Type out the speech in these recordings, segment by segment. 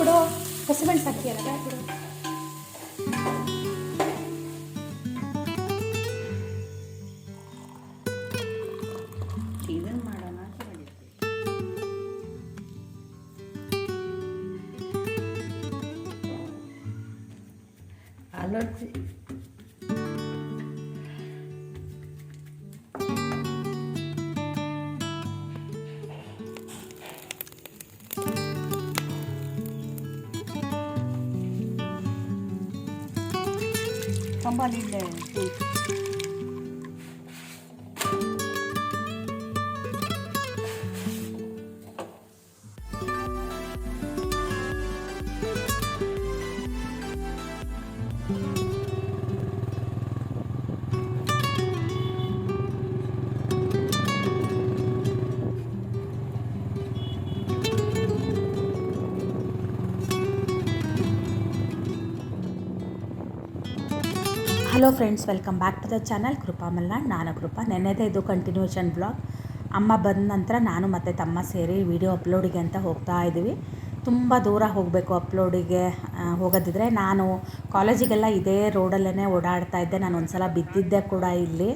ಬಿಡು ಹಸಿಮೆಣ್ಸು ಹಾಕಿ ಅಲ್ಲ ಬಿಡು ಕಂಬಲಿಲ್ಲ hello friends welcome back to the channel Krupa Malnad ನಾನು ಕೃಪಾ ನೆನ್ನೆದೇ ಇದು ಕಂಟಿನ್ಯೂಷನ್ ಬ್ಲಾಗ್ ಅಮ್ಮ ಬಂದ ನಂತರ ನಾನು ಮತ್ತು ತಮ್ಮ ಸೇರಿ ವಿಡಿಯೋ ಅಪ್ಲೋಡಿಗೆ ಅಂತ ಹೋಗ್ತಾ ಇದ್ದೀವಿ. ತುಂಬ ದೂರ ಹೋಗಬೇಕು ಅಪ್ಲೋಡಿಗೆ ಹೋಗೋದಿದ್ರೆ ನಾನು ಕಾಲೇಜಿಗೆಲ್ಲ ಇದೇ ರೋಡಲ್ಲೇ ಓಡಾಡ್ತಾ ಇದ್ದೆ. ನಾನು ಒಂದು ಸಲ ಬಿದ್ದಿದ್ದೆ ಕೂಡ ಇಲ್ಲಿ.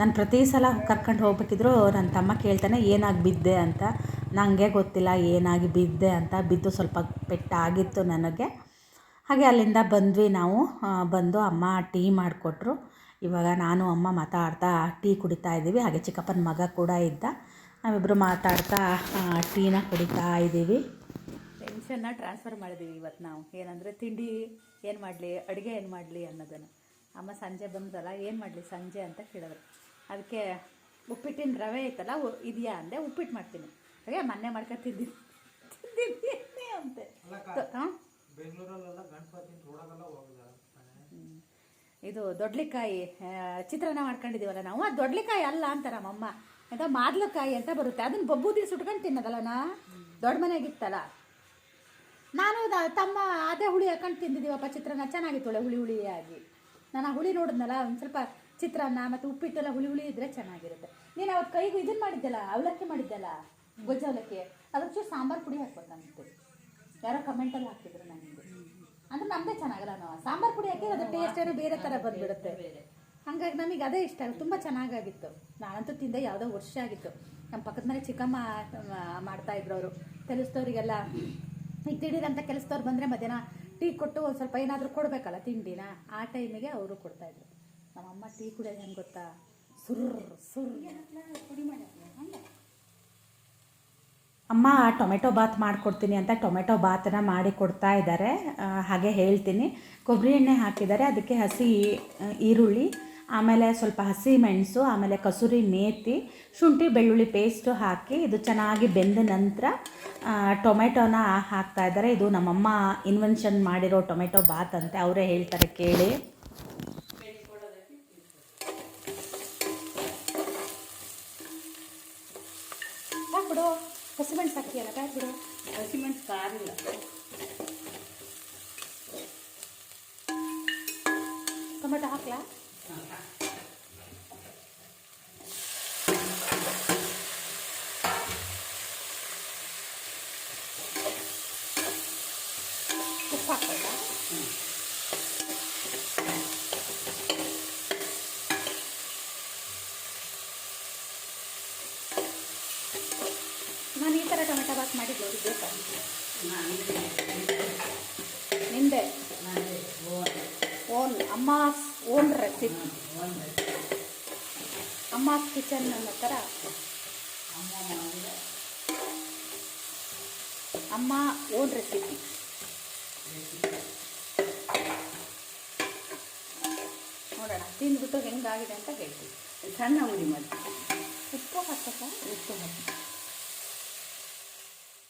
ನಾನು ಪ್ರತಿ ಸಲ ಕರ್ಕೊಂಡು ಹೋಗ್ಬೇಕಿದ್ರು ನನ್ನ ತಮ್ಮ ಕೇಳ್ತಾನೆ, ಏನಾಗಿ ಬಿದ್ದೆ ಅಂತ? ನನಗೆ ಗೊತ್ತಿಲ್ಲ, ಏನಾಗಿ ಬಿದ್ದೆ ಅಂತ? ಬಿದ್ದು ಸ್ವಲ್ಪ ಪೆಟ್ಟಾಗಿತ್ತು ನನಗೆ. ಹಾಗೆ ಅಲ್ಲಿಂದ ಬಂದ್ವಿ ನಾವು. ಬಂದು ಅಮ್ಮ ಟೀ ಮಾಡಿಕೊಟ್ರು. ಇವಾಗ ನಾನು ಅಮ್ಮ ಮಾತಾಡ್ತಾ ಟೀ ಕುಡಿತಾ ಇದ್ದೀವಿ. ಹಾಗೆ ಚಿಕ್ಕಪ್ಪನ ಮಗ ಕೂಡ ಇದ್ದ. ನಾವಿಬ್ಬರು ಮಾತಾಡ್ತಾ ಟೀನ ಕುಡಿತಾ ಇದ್ದೀವಿ. ಟೆನ್ಷನ್ನ ಟ್ರಾನ್ಸ್ಫರ್ ಮಾಡಿದ್ದೀವಿ ಇವತ್ತು ನಾವು. ಏನಂದರೆ ತಿಂಡಿ ಏನು ಮಾಡಲಿ ಅಡುಗೆ ಏನು ಮಾಡಲಿ ಅನ್ನೋದನ್ನು. ಅಮ್ಮ ಸಂಜೆ ಬಂದಲ್ಲ ಏನು ಮಾಡಲಿ ಸಂಜೆ ಅಂತ ಕೇಳಿದ್ರು. ಅದಕ್ಕೆ ಉಪ್ಪಿಟ್ಟಿನ ರವೆ ಐತಲ್ಲ ಉ- ಇದೆಯಾ ಅಂದೆ ಉಪ್ಪಿಟ್ಟು ಮಾಡ್ತೀನಿ. ಹಾಗೆ ಮೊನ್ನೆ ಮಾಡ್ಕೊಂಡು ತಿಂದಿದ್ದು ತಿಂದಿದ್ದೀನಿ ಅಂತೆ. ಹಾಂ? ಇದು ದೊಡ್ಲಿಕಾಯಿ ಚಿತ್ರಾನ್ನ ಮಾಡ್ಕೊಂಡಿದ್ದೀವಲ್ಲ ನಾವು? ಅದು ದೊಡ್ಲಿಕಾಯಿ ಅಲ್ಲ ಅಂತಾರೆ ನಮ್ಮಮ್ಮ. ಅಂತ ಮಾದ್ಲಕಾಯಿ ಅಂತ ಬರುತ್ತೆ. ಅದನ್ನ ಬಬ್ಬೂದಿ ಸುಟ್ಕೊಂಡು ತಿನ್ನೋದಲ್ಲ ನಾ? ದೊಡ್ಡ ಮನೆಯಾಗಿತ್ತಲ್ಲ ನಾನು ತಮ್ಮ ಅದೇ ಹುಳಿ ಹಾಕೊಂಡು ತಿಂದಿದ್ದೀವಪ್ಪ ಚಿತ್ರಾನ್ನ. ಚೆನ್ನಾಗಿತ್ತು ಒಳ್ಳೆ ಹುಳಿ ಹುಳಿಯಾಗಿ. ನಾನು ಆ ಹುಳಿ ನೋಡಿದ್ನಲ್ಲ, ಒಂದು ಸ್ವಲ್ಪ ಚಿತ್ರಾನ್ನ ಮತ್ತು ಉಪ್ಪಿಟ್ಟೆಲ್ಲ ಹುಳಿ ಹುಳಿ ಇದ್ರೆ ಚೆನ್ನಾಗಿರುತ್ತೆ. ನೀನು ಅವತ್ತು ಕೈಗೂ ಇದನ್ನು ಮಾಡಿದ್ದಲ್ಲ, ಅವಲಕ್ಕಿ ಮಾಡಿದ್ದಲ್ಲ, ಗೊಜ್ಜ ಅವಲಕ್ಕಿ? ಅದಕ್ಕೆ ಸಾಂಬಾರು ಪುಡಿ ಹಾಕ್ಬೇಕಂತೆ ಯಾರೋ ಕಮೆಂಟಲ್ಲಿ ಹಾಕಿದ್ರು ನನಗೆ ಅಂದ್ರೆ ನಮ್ಮದೇ ಚೆನ್ನಾಗಲ್ಲ ನಾವು ಸಾಂಬಾರ್ ಪುಡಿ ಹಾಕಿ ಅದು ಟೇಸ್ಟ್ ಏನೋ ಬೇರೆ ಥರ ಬಂದ್ಬಿಡುತ್ತೆ. ಹಂಗಾಗಿ ನಮಗೆ ಅದೇ ಇಷ್ಟ ತುಂಬ ಚೆನ್ನಾಗಾಗಿತ್ತು. ನಾನಂತೂ ತಿಂದೆ ಯಾವುದೋ ವರ್ಷ ಆಗಿತ್ತು. ನಮ್ಮ ಪಕ್ಕದ ಮನೆ ಚಿಕ್ಕಮ್ಮ ಮಾಡ್ತಾ ಇದ್ರು ಅವರು. ಕೆಲಸದವ್ರಿಗೆಲ್ಲ ಈಗ ತಿಂಡಿರಂತ ಕೆಲಸದವ್ರು ಬಂದರೆ ಮಧ್ಯಾಹ್ನ ಟೀ ಕೊಟ್ಟು ಒಂದು ಸ್ವಲ್ಪ ಏನಾದರೂ ಕೊಡಬೇಕಲ್ಲ ತಿಂಡಿನ? ಆ ಟೈಮಿಗೆ ಅವರು ಕೊಡ್ತಾಯಿದ್ರು ನಮ್ಮಮ್ಮ ಟೀ ಕುಡಿಯೋದು ಹೆಂಗೆ ಗೊತ್ತಾ? ಸುರ್ರ್ ಸುರ್ರ್. ಪುಡಿ ಮಾಡಿ ಹಂಗೆ? ಅಮ್ಮ, ಟೊಮೆಟೊ ಬಾತ್ ಮಾಡಿಕೊಡ್ತೀನಿ ಅಂತ ಟೊಮೆಟೊ ಬಾತನ್ನ ಮಾಡಿ ಕೊಡ್ತಾ ಇದ್ದಾರೆ. ಹಾಗೆ ಹೇಳ್ತೀನಿ. ಕೊಬ್ಬರಿ ಎಣ್ಣೆ ಹಾಕಿದ್ದಾರೆ. ಅದಕ್ಕೆ ಹಸಿ ಈರುಳ್ಳಿ, ಆಮೇಲೆ ಸ್ವಲ್ಪ ಹಸಿ ಮೆಣಸು, ಆಮೇಲೆ ಕಸೂರಿ ಮೇಥಿ ಶುಂಠಿ, ಬೆಳ್ಳುಳ್ಳಿ ಪೇಸ್ಟು ಹಾಕಿ ಇದು ಚೆನ್ನಾಗಿ ಬೆಂದ ನಂತರ ಟೊಮೆಟೊನ ಹಾಕ್ತಾ ಇದ್ದಾರೆ. ಇದು ನಮ್ಮಮ್ಮ ಇನ್ವೆನ್ಷನ್ ಮಾಡಿರೋ ಟೊಮೆಟೊ ಬಾತ್ ಅಂತೆ. ಅವರೇ ಹೇಳ್ತಾರೆ ಕೇಳಿ ಬಿಡು ಹಸಿಮೆಣಸು ಹಾಕ್ತೀಯಲ್ಲ ಬ್ಯಾಡ ಬಿಡು ಹಸಿಮೆಣಸು ಕಾರಿಲ್ಲ ಟೊಮೆಟೊ ಹಾಕ್ಲಾ ಉಪ್ಪು ಹಾಕ್ಬೇಕಾ ನಾನು ಈ ಥರ ಟೊಮೆಟೊ ಬಾತ್ ಮಾಡಿದ್ದು ನೋಡಿ ಬೇಕಾ ನಿಂದೆ own Amma's own recipe Amma's kitchen ಅನ್ನೋ ಥರ ಅಮ್ಮ ಓನ್ ರೆಸಿಪಿ. ನೋಡೋಣ, ತಿಂದ್ಬಿಟ್ಟು ಹೆಂಗಾಗಿದೆ ಅಂತ ಹೇಳ್ತೀವಿ ಸಣ್ಣ ಉಂಡಿ ಮಾಡಿ. ಉಪ್ಪು ಹಾಕಕ್ಕ ಉಪ್ಪು ಹಾಕಿ.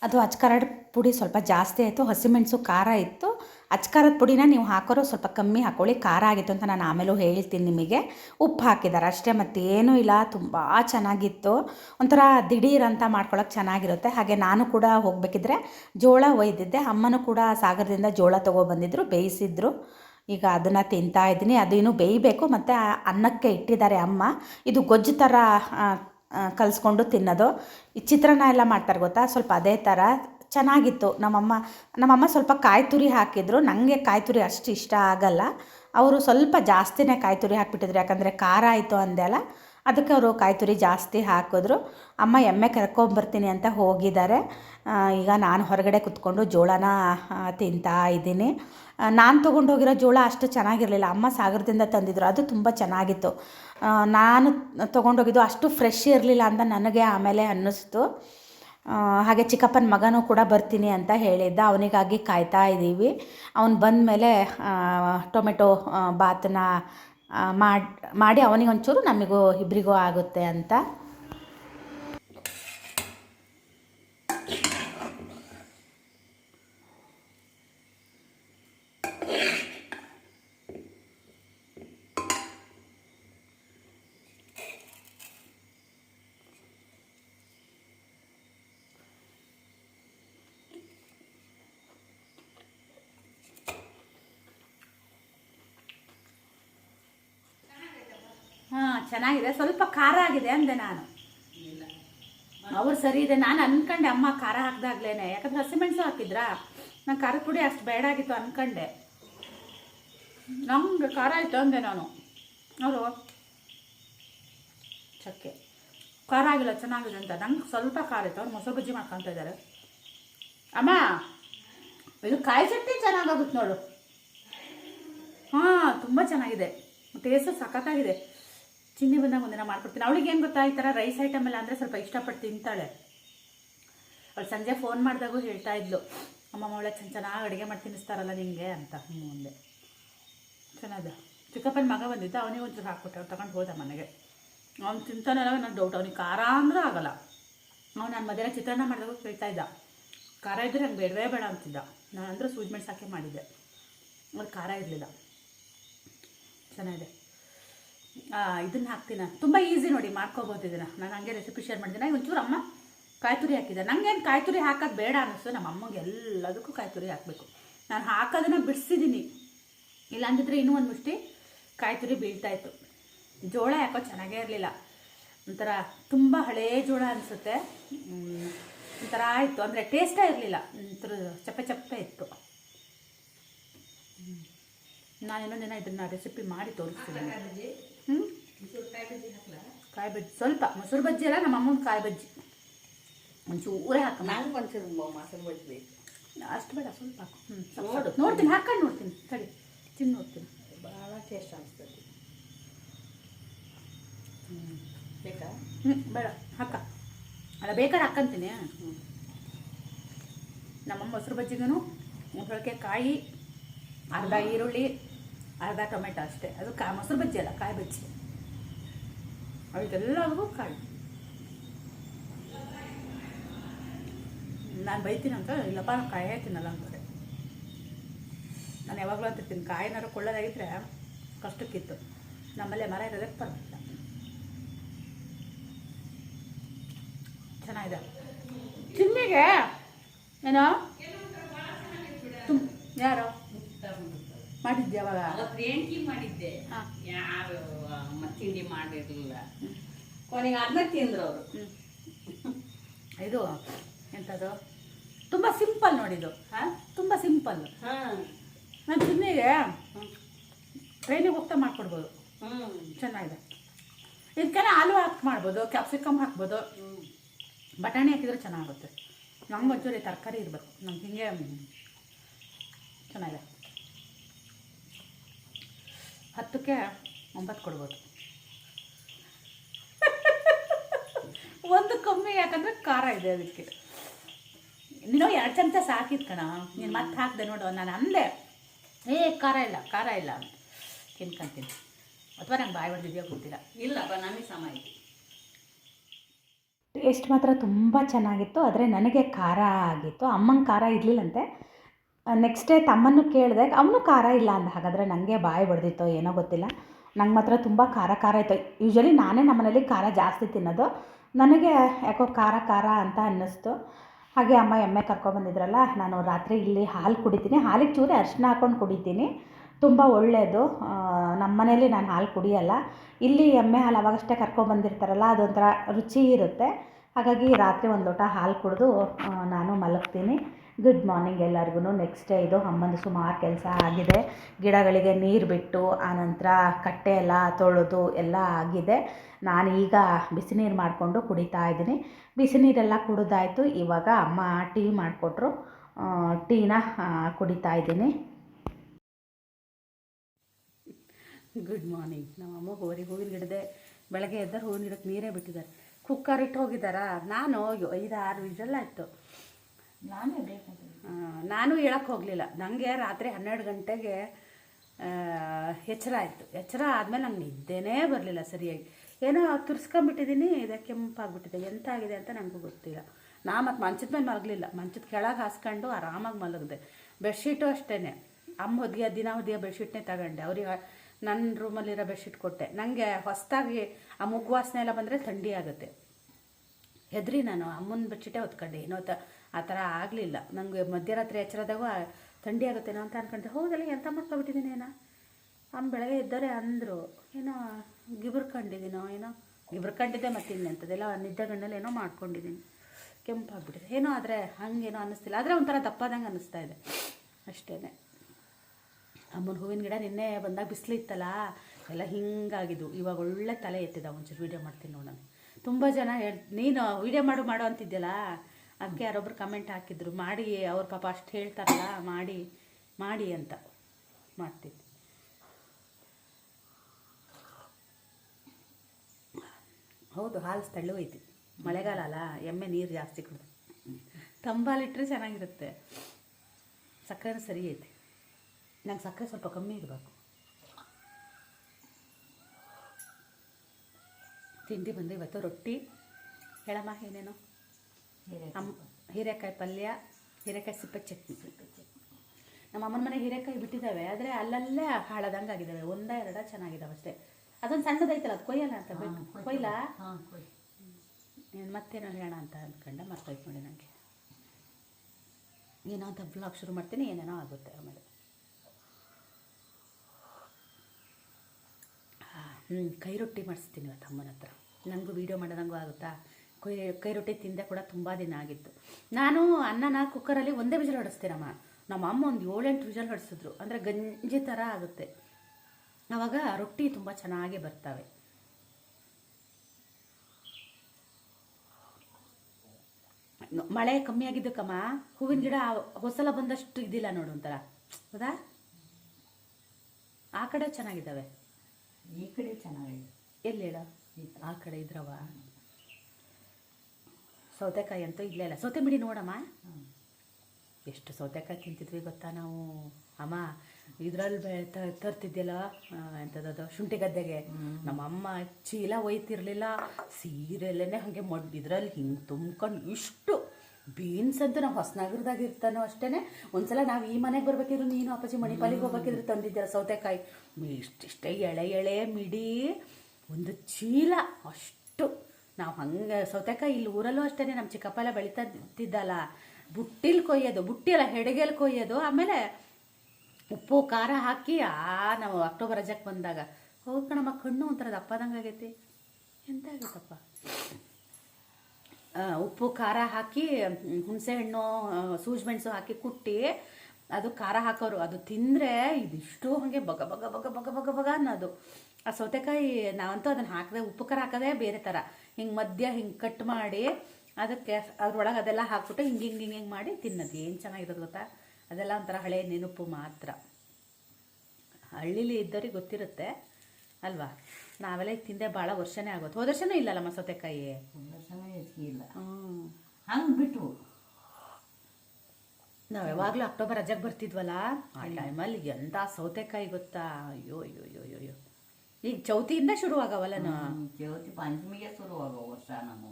ಅದು ಅಚ್ಕರಡ್ ಪುಡಿ ಸ್ವಲ್ಪ ಜಾಸ್ತಿ ಆಯಿತು, ಹಸಿಮೆಣಸು ಖಾರ ಇತ್ತು. ಅಚ್ಕಾರದ ಪುಡಿನ ನೀವು ಹಾಕೋರು ಸ್ವಲ್ಪ ಕಮ್ಮಿ ಹಾಕೊಳ್ಳಿ. ಖಾರ ಆಗಿತ್ತು ಅಂತ ನಾನು ಆಮೇಲೂ ಹೇಳ್ತೀನಿ ನಿಮಗೆ. ಉಪ್ಪು ಹಾಕಿದ್ದಾರೆ ಅಷ್ಟೇ ಮತ್ತೇನೂ ಇಲ್ಲ. ತುಂಬ ಚೆನ್ನಾಗಿತ್ತು. ಒಂಥರ ದಿಢೀರ್ ಅಂತ ಮಾಡ್ಕೊಳ್ಳೋಕೆ ಚೆನ್ನಾಗಿರುತ್ತೆ. ಹಾಗೆ ನಾನು ಕೂಡ ಹೋಗಬೇಕಿದ್ರೆ ಜೋಳ ಒಯ್ದಿದ್ದೆ. ಅಮ್ಮನೂ ಕೂಡ ಸಾಗರದಿಂದ ಜೋಳ ತೊಗೊಬಂದಿದ್ರು ಬೇಯಿಸಿದ್ರು. ಈಗ ಅದನ್ನು ತಿಂತಾ ಇದ್ದೀನಿ. ಅದು ಇನ್ನೂ ಬೇಯಬೇಕು. ಮತ್ತು ಅನ್ನಕ್ಕೆ ಇಟ್ಟಿದ್ದಾರೆ ಅಮ್ಮ. ಇದು ಗೊಜ್ಜು ಥರ ಕಲಿಸ್ಕೊಂಡು ತಿನ್ನೋದು. ಈ ಚಿತ್ರಾನ್ನ ಎಲ್ಲ ಮಾಡ್ತಾರೆ ಗೊತ್ತಾ? ಸ್ವಲ್ಪ ಅದೇ ಥರ. ಚೆನ್ನಾಗಿತ್ತು. ನಮ್ಮಮ್ಮ ನಮ್ಮಮ್ಮ ಸ್ವಲ್ಪ ಕಾಯಿ ತುರಿ ಹಾಕಿದ್ರು. ನನಗೆ ಕಾಯಿ ತುರಿ ಅಷ್ಟು ಇಷ್ಟ ಆಗಲ್ಲ. ಅವರು ಸ್ವಲ್ಪ ಜಾಸ್ತಿನೇ ಕಾಯಿ ತುರಿ ಹಾಕಿಬಿಟ್ಟಿದ್ರು. ಯಾಕಂದರೆ ಖಾರ ಆಯಿತು ಅಂದೆ ಅಲ್ಲ. ಅದಕ್ಕೆ ಅವರು ಕಾಯಿ ತುರಿ ಜಾಸ್ತಿ ಹಾಕಿದ್ರು. ಅಮ್ಮ, ಎಮ್ಮೆ ಕರ್ಕೊಂಬರ್ತೀನಿ ಅಂತ ಹೋಗಿದ್ದಾರೆ. ಈಗ ನಾನು ಹೊರಗಡೆ ಕುತ್ಕೊಂಡು ಜೋಳನ ತಿಂತಾ ಇದ್ದೀನಿ. ನಾನು ತೊಗೊಂಡೋಗಿರೋ ಜೋಳ ಅಷ್ಟು ಚೆನ್ನಾಗಿರಲಿಲ್ಲ. ಅಮ್ಮ ಸಾಗರದಿಂದ ತಂದಿದ್ರು. ಅದು ತುಂಬ ಚೆನ್ನಾಗಿತ್ತು. ನಾನು ತೊಗೊಂಡೋಗಿದ್ದು ಅಷ್ಟು ಫ್ರೆಶ್ ಇರಲಿಲ್ಲ ಅಂತ ನನಗೆ ಆಮೇಲೆ ಅನ್ನಿಸ್ತು. ಹಾಗೆ ಚಿಕ್ಕಪ್ಪನ ಮಗನೂ ಕೂಡ ಬರ್ತೀನಿ ಅಂತ ಹೇಳಿದ್ದ. ಅವನಿಗಾಗಿ ಕಾಯ್ತಾ ಇದ್ದೀವಿ ಅವನು ಬಂದ ಮೇಲೆ ಟೊಮೆಟೊ ಬಾತನ್ನ ಮಾಡಿ ಮಾಡಿ ಅವನಿಗೆ ಒಂಚೂರು ನಮಗೂ ಇಬ್ಬರಿಗೂ ಆಗುತ್ತೆ ಅಂತ ಹಾಂ ಚೆನ್ನಾಗಿದೆ. ಸ್ವಲ್ಪ ಖಾರ ಆಗಿದೆ ಅಂದೆ ನಾನು. ಅವ್ರು ಸರಿ ಇದೆ. ನಾನು ಅನ್ಕಂಡೆ ಅಮ್ಮ ಖಾರ ಹಾಕ್ದಾಗ್ಲೇನೆ. ಯಾಕಂದ್ರೆ ಹಸಿಮೆಣಸು ಹಾಕಿದ್ರಾ? ನಾನು ಖಾರದ ಪುಡಿ ಅಷ್ಟು ಬೇಡ ಆಗಿತ್ತು ಅನ್ಕೊಂಡೆ. ನಮ್ಗೆ ಖಾರ ಆಯಿತು ಅಂದೆ ನಾನು. ಅವರು ಚಕ್ಕೆ. ಖಾರ ಆಗಿಲ್ಲ ಚೆನ್ನಾಗಿದೆ ಅಂತ. ನಂಗೆ ಸ್ವಲ್ಪ ಖಾರ ಇತ್ತು. ಅವ್ರು ಮೊಸರು ಬಜ್ಜಿ ಮಾಡ್ಕೊಂತ ಇದ್ದಾರೆ ಅಮ್ಮ! ಇದು ಕಾಯಿ ಚಟ್ನಿ ಚೆನ್ನಾಗಾಗುತ್ತೆ ನೋಡು. ಹಾಂ ತುಂಬ ಚೆನ್ನಾಗಿದೆ. ಟೇಸ್ಟು ಸಖತ್ತಾಗಿದೆ. ಚಿನ್ನಿ ಬಂದಾಗ ಒಂದಿನ ಮಾಡ್ಕೊಡ್ತೀನಿ. ಅವಳಿಗೆ ಏನು ಗೊತ್ತಾ, ಈ ಥರ ರೈಸ್ ಐಟಮ್ ಎಲ್ಲ ಅಂದರೆ ಸ್ವಲ್ಪ ಇಷ್ಟಪಟ್ಟು ತಿಂತಾಳೆ. ಅವಳು ಸಂಜೆ ಫೋನ್ ಮಾಡಿದಾಗೂ ಹೇಳ್ತಾ ಇದ್ಲು ಅಮ್ಮಮ್ಮ ಅವಳೆ ಚೆನ್ನ ಚೆನ್ನಾಗಿ ಅಡುಗೆ ಮಾಡಿ ತಿನ್ನಿಸ್ತಾರಲ್ಲ ನಿಮಗೆ ಅಂತ ಹ್ಞೂ ಅಂದೆ. ಚೆನ್ನಾದ ಚಿಕ್ಕಪ್ಪನ ಮಗ ಬಂದಿದ್ದ ಅವನಿಗೆ ಒಂಚೂರು ಹಾಕ್ಬಿಟ್ಟೆ ಅವ್ನು ತಗೊಂಡು ಹೋದ ಮನೆಗೆ. ಅವ್ನು ತಿಂತಾನಲ್ಲ ನನ್ನ ಡೌಟ್ ಅವ್ನಿಗೆ ಖಾರ ಅಂದ್ರೆ ಆಗಲ್ಲ. ಅವ್ನು ನಾನು ಮಧ್ಯಾಹ್ನ ಚಿತ್ರಾನ್ನ ಮಾಡಿದಾಗ ಕೇಳ್ತಾ ಇದ್ದ. ಖಾರ ಇದ್ದರೆ ನಂಗೆ ಬೇಡವೇ ಬೇಡ ಅಂತಿದ್ದ. ನಾನು ಅಂದರೆ ಸೂಜಿ ಮೆಣಸು ಹಾಕಿ ಮಾಡಿದ್ದೆ. ಅವ್ರು ಖಾರ ಇರಲಿಲ್ಲ. ಚೆನ್ನಾಗಿದೆ. ಇದನ್ನು ಹಾಕ್ತೀನಿ ತುಂಬ ಈಸಿ ನೋಡಿ ಮಾಡ್ಕೋಬೋದು ಇದನ್ನು. ನಾನು ಹಂಗೆ ರೆಸಿಪಿ ಶೇರ್ ಮಾಡಿದ್ದೀನಿ ಒಂಚೂರು ಅಮ್ಮ ಕಾಯಿ ತುರಿ ಹಾಕಿದ್ದೆ ನನಗೇನು ಕಾಯಿ ತುರಿ ಹಾಕೋದು ಬೇಡ ಅನ್ನಿಸ್ತು ನಮ್ಮ ಅಮ್ಮಗೆ ಎಲ್ಲದಕ್ಕೂ ಕಾಯಿ ತುರಿ ಹಾಕಬೇಕು. ನಾನು ಹಾಕೋದನ್ನು ಬಿಡಿಸಿದ್ದೀನಿ ಇಲ್ಲಾಂದಿದ್ರೆ ಇನ್ನೂ ಒಂದು ಮುಷ್ಟಿ ಕಾಯಿ ತುರಿ ಬೀಳ್ತಾಯಿತ್ತು ಜೋಳ ಯಾಕೋ ಚೆನ್ನಾಗೇ ಇರಲಿಲ್ಲ. ಒಂಥರ ತುಂಬ ಹಳೇ ಜೋಳ ಅನಿಸುತ್ತೆ. ಒಂಥರ ಆಯಿತು. ಅಂದರೆ ಟೇಸ್ಟೇ ಇರಲಿಲ್ಲ. ಒಂಥರ ಚಪ್ಪೆ ಚಪ್ಪೆ ಇತ್ತು. ನಾನು ಇನ್ನೊಂದಿನ ದಿನ ಇದನ್ನು ರೆಸಿಪಿ ಮಾಡಿ ತೋರಿಸ್ತೀನಿ. ಹ್ಞೂ ಕಾಯಿ ಬಜ್ಜಿ ಸ್ವಲ್ಪ ಮೊಸರು ಬಜ್ಜಿ ಅಲ್ಲ ನಮ್ಮ ಅಮ್ಮನ ಕಾಯಿ ಬಜ್ಜಿ ಒಂಚೂರೇ ಹಾಕ ನಾನು ಒಂಚೂರು ಮೊಸರು ಬಜ್ಜಿ ಬೇಕು. ಅಷ್ಟು ಬೇಡ ಸ್ವಲ್ಪ ಹಾಕು. ಹ್ಞೂ ನೋಡು. ನೋಡ್ತೀನಿ ಹಾಕೊಂಡು ನೋಡ್ತೀನಿ. ಸರಿ ತಿಂದು ನೋಡ್ತೀನಿ. ಭಾಳ ಟೇಸ್ಟ್ ಅನಿಸ್ತದೆ. ಬೇಕಾ? ಹ್ಞೂ ಬೇಡ ಹಾಕ. ಅಲ್ಲ ಬೇಕಾದ್ರೆ ಹಾಕ್ಕಂತೀನಿ ಹ್ಞೂ ನಮ್ಮ ಮೊಸರು ಬಜ್ಜಿಗೂ ಮೊಸಳಕ್ಕೆ ಕಾಯಿ ಅರ್ಧ ಈರುಳ್ಳಿ ಅರ್ಧ ಟೊಮೆಟೊ ಅಷ್ಟೇ. ಅದು ಕಾ, ಮೊಸರು ಬಜ್ಜಿ ಅಲ್ಲ, ಕಾಯಿ ಬಜ್ಜಿ. ಅವಳಿಗೆಲ್ಲರಿಗೂ ಕಾಯಿ. ನಾನು ಬೈತೀನಿ ಅಂತ ಇಲ್ಲಪ್ಪ, ನಾನು ಕಾಯೇ ತಿನ್ನಲ್ಲ ಅಂತಾರೆ. ನಾನು ಯಾವಾಗಲೂ ಅಂತಿರ್ತೀನಿ ಕಾಯಿನಾರು ಕೊಳ್ಳೋದಾಗಿದ್ದರೆ ಕಷ್ಟಕ್ಕಿತ್ತು. ನಮ್ಮಲ್ಲೇ ಮರ ಇರೋದಕ್ಕೆ ಪರವಾಗಿಲ್ಲ. ಚೆನ್ನಾಗಿದೆ. ಚಿಮ್ಮಿಗೆ ಏನೋ? ತುಮ್ ಯಾರು? ಮಾಡಿದ್ದೆ ಅವಾಗ? ಅವತ್ತು ಎಂಟಿ ಮಾಡಿದ್ದೆ. ಯಾರು ತಿಂಡಿ ಮಾಡಿರಲಿಲ್ಲ. ಕೊನೆಗೆ ಅದನ್ನ ತಿಂದ್ರು ಅವರು. ಇದು ಎಂಥದ್ದು ತುಂಬ ಸಿಂಪಲ್ ನೋಡಿದ್ದು ಹಾಂ? ತುಂಬ ಸಿಂಪಲ್. ಹಾಂ. ನಾನು ಚಿನ್ನಿಗೆ ಟ್ರೈನಿಗೆ ಹೋಗ್ತಾ ಮಾಡ್ಕೊಡ್ಬೋದು. ಹ್ಞೂ ಚೆನ್ನಾಗಿದೆ. ಇದಕ್ಕೆಲ್ಲ ಆಲೂ ಹಾಕಿ ಮಾಡ್ಬೋದು ಕ್ಯಾಪ್ಸಿಕಮ್ ಹಾಕ್ಬೋದು. ಬಟಾಣಿ ಹಾಕಿದ್ರೆ ಚೆನ್ನಾಗುತ್ತೆ. ನಮ್ಮ ಒಂಚೂರು ತರಕಾರಿ ಇರಬೇಕು. ನಮ್ಗೆ ಹಿಂಗೆ ಚೆನ್ನಾಗಿದೆ. ಹತ್ತಕ್ಕೆ ಒಂಬತ್ತು ಕೊಡ್ಬೋದು. ಒಂದು ಕಮ್ಮಿ ಯಾಕಂದರೆ ಖಾರ ಇದೆ ಅದಕ್ಕೆ. ನೀನು ಎರಡು ಚಮಚ ಸಾಕಿತ್ತು ಕಣ, ನೀನು ಮತ್ತೆ ಹಾಕಿದೆ ನೋಡು, ನಾನು ಅಂದೆ. ಏ, ಖಾರ ಇಲ್ಲ ಖಾರ ಇಲ್ಲ ಅಂತ. ತಿನ್ಕಂತೀನಿ. ಅಥವಾ ನಂಗೆ ಬಾಯಿ ಹೊಡೆದಿದೆಯೋ ಗೊತ್ತಿಲ್ಲ. ಇಲ್ಲಪ್ಪ, ನಮಗೆ ಸಮ ಟೇಸ್ಟ್ ಮಾತ್ರ ತುಂಬ ಚೆನ್ನಾಗಿತ್ತು, ಆದರೆ ನನಗೆ ಖಾರ ಆಗಿತ್ತು. ಅಮ್ಮಂಗೆ ಖಾರ ಇರಲಿಲ್ಲಂತೆ. ನೆಕ್ಸ್ಟ್ ಡೇ ತಮ್ಮನ್ನು ಕೇಳಿದೆ ಅವನು ಖಾರ ಇಲ್ಲ ಅಂದ. ಹಾಗಾದರೆ ನನಗೆ ಬಾಯಿ ಬಡ್ದಿತ್ತೋ ಏನೋ ಗೊತ್ತಿಲ್ಲ. ನಂಗೆ ಮಾತ್ರ ತುಂಬ ಖಾರ ಖಾರ ಇತ್ತು. ಯೂಶ್ವಲಿ ನಾನೇ ನಮ್ಮನೇಲಿ ಖಾರ ಜಾಸ್ತಿ ತಿನ್ನೋದು. ನನಗೆ ಯಾಕೋ ಖಾರ ಖಾರ ಅಂತ ಅನ್ನಿಸ್ತು. ಹಾಗೆ ಅಮ್ಮ ಎಮ್ಮೆ ಕರ್ಕೊಬಂದಿದ್ರಲ್ಲ ನಾನು ರಾತ್ರಿ ಇಲ್ಲಿ ಹಾಲು ಕುಡಿತೀನಿ. ಹಾಲಿಗೆ ಚೂರಿ ಅರಿಶಿನ ಹಾಕ್ಕೊಂಡು ಕುಡಿತೀನಿ. ತುಂಬ ಒಳ್ಳೆಯದು ನಮ್ಮ ಮನೇಲಿ ನಾನು ಹಾಲು ಕುಡಿಯಲ್ಲ. ಇಲ್ಲಿ ಎಮ್ಮೆ ಹಾಲು ಅವಾಗಷ್ಟೇ ಕರ್ಕೊಬಂದಿರ್ತಾರಲ್ಲ ಅದೊಂಥರ ರುಚಿ ಇರುತ್ತೆ. ಹಾಗಾಗಿ ರಾತ್ರಿ ಒಂದು ಲೋಟ ಹಾಲು ಕುಡಿದು ನಾನು ಮಲಗ್ತೀನಿ. ಗುಡ್ ಮಾರ್ನಿಂಗ್ ಎಲ್ಲರಿಗೂ ನೆಕ್ಸ್ಟ್ ಡೇ ಇದು ಅಮ್ಮಂದು ಸುಮಾರು ಕೆಲಸ ಆಗಿದೆ. ಗಿಡಗಳಿಗೆ ನೀರು ಬಿಟ್ಟು, ಆನಂತರ ಕಟ್ಟೆ ಎಲ್ಲ ತೊಳೆದು ಎಲ್ಲ ಆಗಿದೆ. ನಾನು ಈಗ ಬಿಸಿ ನೀರು ಮಾಡಿಕೊಂಡು ಕುಡಿತಾ ಇದ್ದೀನಿ. ಬಿಸಿ ನೀರೆಲ್ಲ ಕುಡಿದಾಯಿತು. ಇವಾಗ ಅಮ್ಮ ಟೀ ಮಾಡಿಕೊಟ್ರು. ಟೀನ ಕುಡಿತಾ ಇದ್ದೀನಿ. ಗುಡ್ ಮಾರ್ನಿಂಗ್ ನಮ್ಮಮ್ಮ ಹೋರಿ ಹೂವಿನ ಗಿಡದೆ ಬೆಳಗ್ಗೆ ಎದ್ದರೆ ಹೂವಿನ ಗಿಡಕ್ಕೆ ನೀರೇ ಬಿಟ್ಟಿದ್ದಾರೆ. ಕುಕ್ಕರ್ ಇಟ್ಟು ಹೋಗಿದ್ದಾರಾ? ನಾನು ಐದು ವಿಜಲ್ ಆಯಿತು. ನಾನೇ ಹೇಳಕ್ಕೆ ಹೋಗಲಿಲ್ಲ. ನನಗೆ ರಾತ್ರಿ ಹನ್ನೆರಡು ಗಂಟೆಗೆ ಎಚ್ಚರ ಆಯ್ತು. ಎಚ್ಚರ ಆದಮೇಲೆ ನಂಗೆ ನಿದ್ದೆನೇ ಬರಲಿಲ್ಲ ಸರಿಯಾಗಿ. ಏನೋ ತುರ್ಸ್ಕೊಂಬಿಟ್ಟಿದ್ದೀನಿ ಇದೆ ಕೆಂಪಾಗ್ಬಿಟ್ಟಿದೆ. ಎಂತ ಆಗಿದೆ ಅಂತ ನನಗೂ ಗೊತ್ತಿಲ್ಲ. ನಾ ಮತ್ತು ಮಂಚದ ಮೇಲೆ ಮಲಗಲಿಲ್ಲ. ಮಂಚದ ಕೆಳಗೆ ಹಾಸ್ಕೊಂಡು ಆರಾಮಾಗಿ ಮಲಗಿದೆ. ಬೆಡ್ಶೀಟು ಅಷ್ಟೇ ಅಮ್ಮ ಹೊದಿಯ, ದಿನ ಹೊದಿಯ ಬೆಡ್ಶೀಟ್ನೇ ತಗೊಂಡೆ. ಅವ್ರಿಗೆ ನನ್ನ ರೂಮಲ್ಲಿರೋ ಬೆಡ್ಶೀಟ್ ಕೊಟ್ಟೆ. ನನಗೆ ಹೊಸದಾಗಿ ಆ ಮುಗ್ವಾಸನೆ ಎಲ್ಲ ಬಂದರೆ ಥಂಡಿ ಆಗುತ್ತೆ. ಹೆದ್ರಿ ನಾನು ಅಮ್ಮನ ಬೆಡ್ಶೀಟೇ ಹೊತ್ಕೊಂಡೆ. ಏನೋ ತ ಆ ಥರ ಆಗಲಿಲ್ಲ. ನನಗೆ ಮಧ್ಯರಾತ್ರಿ ಎಚ್ಚರದಾಗ ಥಂಡಿ ಆಗುತ್ತೇನೋ ಅಂತ ಅನ್ಕೊಂಡೆ. ಹೌದಲ್ಲ, ಎಂತ ಮಾಡ್ಕೊಬಿಟ್ಟಿದ್ದೀನಿ ಏನೋ? ಅಮ್ಮ, ಬೆಳಗ್ಗೆ ಇದ್ದರೆ ಅಂದರು. ಏನೋ ಗಿಬರ್ಕೊಂಡಿದ್ದೀನೋ ಏನೋ? ಗಿಬರ್ಕೊಂಡಿದ್ದೆ ಮತ್ತು ಇನ್ನೆಂಥದ್ದೆಲ್ಲ ನಿದ್ದೆ ಗಣ್ಣಲ್ಲಿ ಏನೋ ಮಾಡ್ಕೊಂಡಿದ್ದೀನಿ. ಕೆಂಪಾಗ್ಬಿಟ್ಟಿದೆ. ಏನೋ, ಆದರೆ ಹಂಗೇನೋ ಅನ್ನಿಸ್ತಿಲ್ಲ. ಆದರೆ ಒಂಥರ ದಪ್ಪದಂಗೆ ಅನ್ನಿಸ್ತಾ ಇದೆ. ಅಷ್ಟೇ ಅಮ್ಮನ ಹೂವಿನ ಗಿಡ ನಿನ್ನೆ ಬಂದಾಗ ಬಿಸಿಲಿತ್ತಲ್ಲ, ಎಲ್ಲ ಹಿಂಗಾಗಿದ್ದು. ಇವಾಗ ಒಳ್ಳೆ ತಲೆ ಎತ್ತಿದ. ಒಂಚೂರು ವೀಡಿಯೋ ಮಾಡ್ತೀನಿ ನೋಡೋಣ ತುಂಬ ಜನ ಹೇಳ್, ನೀನು ವೀಡಿಯೋ ಮಾಡು ಮಾಡು ಅಂತಿದ್ಯಲ್ಲ? ಅದಕ್ಕೆ ಯಾರೊಬ್ರು ಕಮೆಂಟ್ ಹಾಕಿದ್ರು ಮಾಡಿ ಅವ್ರ ಪಾಪ ಅಷ್ಟು ಹೇಳ್ತಾರಲ್ಲ ಮಾಡಿ ಮಾಡಿ ಅಂತ ಮಾಡ್ತೀವಿ ಹೌದು ಹಾಲು ತಳ್ಳು ಐತಿ ಮಳೆಗಾಲ ಅಲ್ಲ ಎಮ್ಮೆ ನೀರು ಜಾಸ್ತಿ ಕುಡಿದು. ತಂಬಾಲಿಟ್ರೆ ಚೆನ್ನಾಗಿರುತ್ತೆ. ಸಕ್ಕರೆ ಸರಿ ಐತಿ. ನಂಗೆ ಸಕ್ಕರೆ ಸ್ವಲ್ಪ ಕಮ್ಮಿ ಇರಬೇಕು. ತಿಂಡಿ ಬಂದು ಇವತ್ತು ರೊಟ್ಟಿ ಹೇಳಮ್ಮ ಏನೇನು? ಅಮ್ಮ ಹೀರೆಕಾಯಿ ಪಲ್ಯ ಹೀರೆಕಾಯಿ ಸಿಪ್ಪೆ ಚಟ್ನಿ. ನಮ್ಮ ಅಮ್ಮನ ಮನೆ ಹೀರೆಕಾಯಿ ಬಿಟ್ಟಿದ್ದಾವೆ ಆದರೆ ಅಲ್ಲಲ್ಲೇ ಹಾಳದಂಗೆ ಆಗಿದ್ದಾವೆ ಒಂದ ಎರಡ ಚೆನ್ನಾಗಿದ್ದಾವೆ ಅಷ್ಟೇ. ಅದೊಂದು ಸಣ್ಣದೈತಲ್ಲ ಅದು ಕೊಯ್ಯಲ್ಲ ಅಂತ ಕೊಯ್ಲ? ಮತ್ತೇನೋ ಹೇಳೋಣ ಅಂತ ಅಂದ್ಕೊಂಡೆ ಮರ್ತೋಯ್ತು ನೋಡಿ ನನಗೆ ಏನೋ ಅಂತ ಬ್ಲಾಗ್ ಶುರು ಮಾಡ್ತೀನಿ ಏನೇನೋ ಆಗುತ್ತೆ ಆಮೇಲೆ. ಹ್ಞೂ ಕೈ ರೊಟ್ಟಿ ಮಾಡಿಸ್ತೀನಿ ಇವತ್ತು ಅಮ್ಮನ ಹತ್ರ. ನನಗೂ ವೀಡಿಯೋ ಮಾಡೋದಂಗೂ ಆಗುತ್ತಾ? ಕೈ ಕೈ ರೊಟ್ಟಿ ತಿಂದೆ ಕೂಡ ತುಂಬ ದಿನ ಆಗಿತ್ತು. ನಾನು ಅನ್ನನ ಕುಕ್ಕರಲ್ಲಿ ಒಂದೇ ವಿಜಲ್ ಹೊಡಿಸ್ತೀರಮ್ಮ ನಮ್ಮ ಅಮ್ಮ ಒಂದು ಏಳೆಂಟು ವಿಜಲ್ ಹೊಡಿಸಿದ್ರು. ಅಂದರೆ ಗಂಜಿ ಥರ ಆಗುತ್ತೆ. ಆವಾಗ ರೊಟ್ಟಿ ತುಂಬ ಚೆನ್ನಾಗಿ ಬರ್ತವೆ. ಮಳೆ ಕಮ್ಮಿ ಆಗಿದ್ದಕ್ಕಮ್ಮ ಹೂವಿನ ಗಿಡ ಹೊಸಲ ಬಂದಷ್ಟು ಇದಿಲ್ಲ ನೋಡು ಒಂಥರ. ಹೌದಾ ಆ ಕಡೆ ಚೆನ್ನಾಗಿದ್ದಾವೆ. ಈ ಕಡೆ ಚೆನ್ನಾಗಿದೆ. ಎಲ್ಲಿ ಹೇಳ? ಆ ಕಡೆ ಇದ್ರವ? ಸೌತೆಕಾಯಿ ಅಂತೂ ಇಲ್ಲೇ ಇಲ್ಲ. ಸೌತೆ ಬಿಡಿ ನೋಡಮ್ಮ. ಎಷ್ಟು ಸೌತೆಕಾಯಿ ತಿಂತಿದ್ವಿ ಗೊತ್ತಾ ನಾವು? ಅಮ್ಮ ಇದ್ರಲ್ಲಿ ಬೆ ತ- ತರ್ತಿದ್ಯಲ್ಲ ಆ, ಎಂಥದ್ದು? ಶುಂಠಿ ಗದ್ದೆಗೆ ನಮ್ಮ ಅಮ್ಮ ಚೀಲ ಒಯ್ತಿರ್ಲಿಲ್ಲ. ಸೀರೆಲ್ಲೇ ಹಾಗೆ ಮೊಡ್ ಇದ್ರಲ್ಲಿ ಹಿಂಗೆ ತುಂಬ್ಕೊಂಡು ಇಷ್ಟು ಬೀನ್ಸ್ ಅಂತೂ ನಾವು ಹೊಸನಗರದಾಗ ಇರ್ತಾನೋ ಅಷ್ಟೇ ಒಂದ್ಸಲ ನಾವು ಈ ಮನೆಗೆ ಬರ್ಬೇಕಿದ್ರು ನೀನು ಅಪ್ಪಾಜಿ ಮಣಿಪಾಲಿಗೆ ಹೋಗ್ಬೇಕಿದ್ರು ತಂದಿದ್ದೀರ ಸೌತೆಕಾಯಿ. ಇಷ್ಟಿಷ್ಟೇ ಎಳೆ ಎಳೆ ಮಿಡಿ ಒಂದು ಚೀಲ ಅಷ್ಟು ನಾವು ಹಂಗೆ ಸೌತೆಕಾಯಿ ಇಲ್ಲಿ ಊರಲ್ಲೂ ಅಷ್ಟೇ ನಮ್ಮ ಚಿಕ್ಕಪ್ಪಲ್ಲ ಬೆಳೀತಾ ತಿದ್ದಲ್ಲ ಬುಟ್ಟಿಲ್ ಕೊಯ್ಯೋದು ಬುಟ್ಟಿ ಅಲ್ಲ ಹೆಡಗೆಲ್ ಕೊಯ್ಯೋದು, ಆಮೇಲೆ ಉಪ್ಪು, ಖಾರ ಹಾಕಿ, ಆ, ನಾವು ಅಕ್ಟೋಬರ್ ರಜಕ್ಕೆ ಬಂದಾಗ ಹೌದು ಕಣಮ್ಮ, ಕಣ್ಣು ಒಂಥರ ದಪ್ಪದಂಗೆ ಆಗೈತಿ ಎಂತ ಆಗೈತಪ್ಪ ಉಪ್ಪು, ಖಾರ ಹಾಕಿ ಹುಣಸೆಹಣ್ಣು ಸೂಜಿ ಮೆಣಸು ಹಾಕಿ ಕುಟ್ಟಿ, ಅದು ಖಾರ ಹಾಕೋರು. ಅದು ತಿಂದರೆ ಇದಿಷ್ಟು ಹಾಗೆ ಬಗ ಬಗ ಬಗ ಬಗ ಬಗ ಬಗ ಅನ್ನೋದು. ಆ ಸೌತೆಕಾಯಿ ನಾವಂತೂ ಅದನ್ನು ಹಾಕದೆ ಉಪ್ಪು ಖಾರ ಹಾಕೋದೇ ಬೇರೆ ಥರ ಹಿಂಗೆ ಮಧ್ಯ ಹಿಂಗೆ ಕಟ್ ಮಾಡಿ ಅದಕ್ಕೆ ಅದ್ರೊಳಗೆ ಅದೆಲ್ಲ ಹಾಕ್ಬಿಟ್ಟು ಹಿಂಗೆ ಹಿಂಗೆ ಹಿಂಗೆ ಹಿಂಗೆ ಮಾಡಿ ತಿನ್ನೋದು. ಏನು ಚೆನ್ನಾಗಿರೋದು ಗೊತ್ತಾ? ಅದೆಲ್ಲ ಒಂಥರ ಹಳೆ ನೆನಪು ಮಾತ್ರ. ಹಳ್ಳಿಲಿ ಇದ್ದವ್ರಿಗೆ ಗೊತ್ತಿರುತ್ತೆ ಅಲ್ವಾ? ನಾವೆಲ್ಲ ಈಗ ತಿಂದೆ ಭಾಳ ವರ್ಷನೇ ಆಗೋದು ಹೋದ ಇಲ್ಲ ವರ್ಷನೇ ಇಲ್ಲಲ್ಲ ಇಲ್ಲ. ಹ್ಞೂ ಹಂಗೆ ಬಿಟ್ಟು ನಾವು ಯಾವಾಗಲೂ ಅಕ್ಟೋಬರ್ ರಜೆಗೆ ಬರ್ತಿದ್ವಲ್ಲ? ಆ ಟೈಮಲ್ಲಿ ಎಂಥ ಸೌತೆಕಾಯಿ ಗೊತ್ತಾ? ಅಯ್ಯೋ ಅಯ್ಯೋ ಅಯ್ಯೋ ಅಯ್ಯೋ. ಈಗ ಚೌತಿಯಿಂದ ಶುರು ಚೌತಿ ಪಂಚಮಿಗೆ ಶುರುವಾಗೋ ವರ್ಷ ನಾವು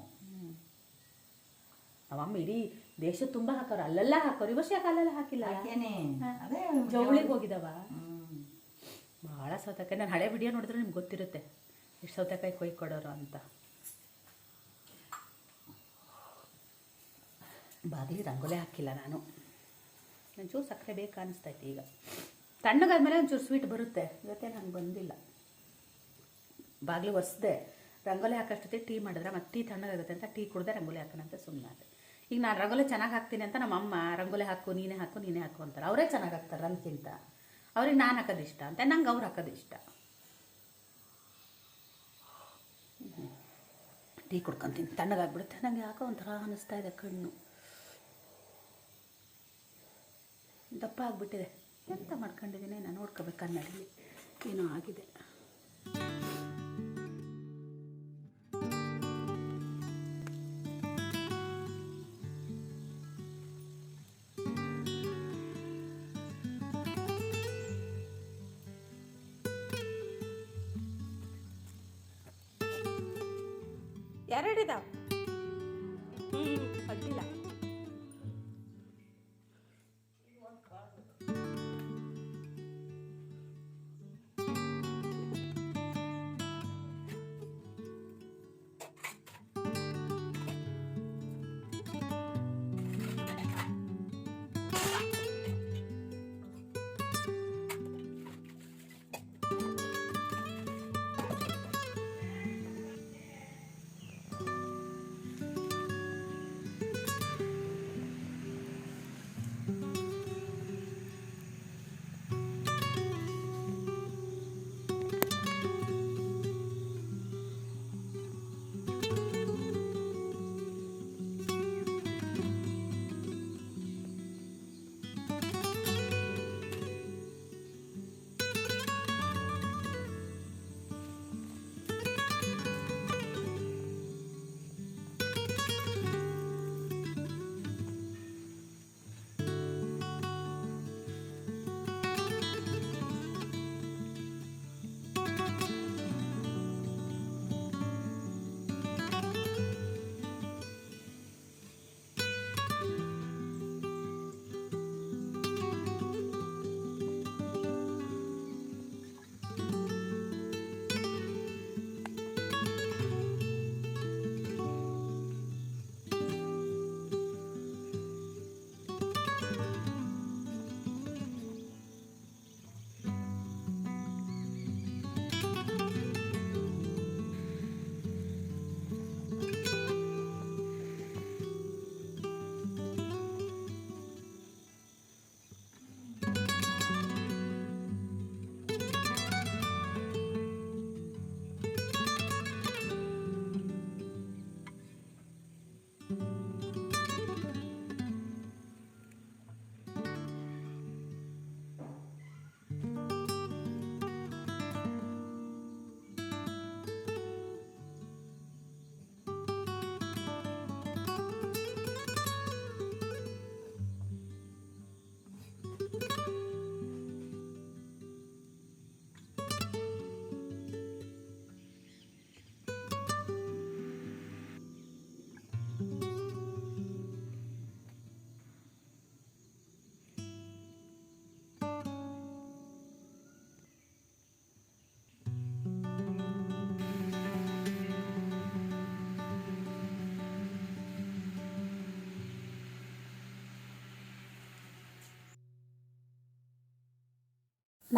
ಅವಮ್ಮ ಇಡೀ ದೇಶ ತುಂಬಾ ಹಾಕೋರು ಅಲ್ಲೆಲ್ಲ ಹಾಕೋರು ಈ ವರ್ಷ ಯಾಕೆ ಅಲ್ಲೆಲ್ಲ ಹಾಕಿಲ್ಲ? ಅದೇ ಜವಳಿಗೆ ಹೋಗಿದವ? ಬಹಳ ಸೌತೆಕಾಯಿ. ನಾನು ಹಳೆ ವಿಡಿಯೋ ನೋಡಿದ್ರೆ ನಿಮ್ಗೆ ಗೊತ್ತಿರುತ್ತೆ. ಎಷ್ಟು ಸೌತೆಕಾಯಿ ಕೊಯ್ ಕೊಡೋರು ಅಂತ. ಬಾಗಿಲಿ ರಂಗೋಲೆ ಹಾಕಿಲ್ಲ ನಾನು. ಒಂಚೂರು ಸಕ್ಕರೆ ಬೇಕು ಅನಿಸ್ತೈತೆ ಈಗ. ತಣ್ಣಗಾದ್ಮೇಲೆ ಒಂಚೂರು ಸ್ವೀಟ್ ಬರುತ್ತೆ. ಇವತ್ತೇ ನಂಗೆ ಬಂದಿಲ್ಲ. ಬಾಗಿಲು ಒರೆಸ್ದೆ, ರಂಗೋಲಿ ಹಾಕೋಷ್ಟೊತ್ತಿಗೆ ಟೀ ಮಾಡಿದ್ರೆ ಮತ್ತೆ ಟೀ ತಣ್ಣಗಾಗುತ್ತೆ ಅಂತ ಟೀ ಕುಡ್ದೆ ರಂಗೋಲಿ ಹಾಕೋಣ ಅಂತ ಸುಮ್ಮನೆ ಈಗ ನಾನು ರಂಗೋಲಿ ಚೆನ್ನಾಗಿ ಹಾಕ್ತೀನಿ ಅಂತ ನಮ್ಮ ಅಮ್ಮ, ರಂಗೋಲಿ ಹಾಕು, ನೀನೇ ಹಾಕು ನೀನೇ ಹಾಕು ಅಂತಾರೆ. ಅವರೇ ಚೆನ್ನಾಗಿ ಹಾಕ್ತಾರೆ ನನಗಿಂತ ಅವ್ರಿಗೆ ನಾನು ಹಾಕೋದು ಇಷ್ಟ ಅಂತ, ನಂಗೆ ಅವ್ರು ಹಾಕೋದು ಇಷ್ಟ. ಟೀ ಕುಡ್ಕೊಂತೀನಿ ತಣ್ಣಗಾಗ್ಬಿಡುತ್ತೆ. ನನಗೆ ಯಾಕೋ ಒಂಥರ ಅನ್ನಿಸ್ತಾ ಇದೆ ಕಣ್ಣು. ದಪ್ಪ ಆಗಿಬಿಟ್ಟಿದೆ. ಎಂತ ಮಾಡ್ಕೊಂಡಿದ್ದೀನಿ? ನಾನು ನೋಡ್ಕೋಬೇಕು ಅನ್ನಡಿ ಏನೋ ಆಗಿದೆ.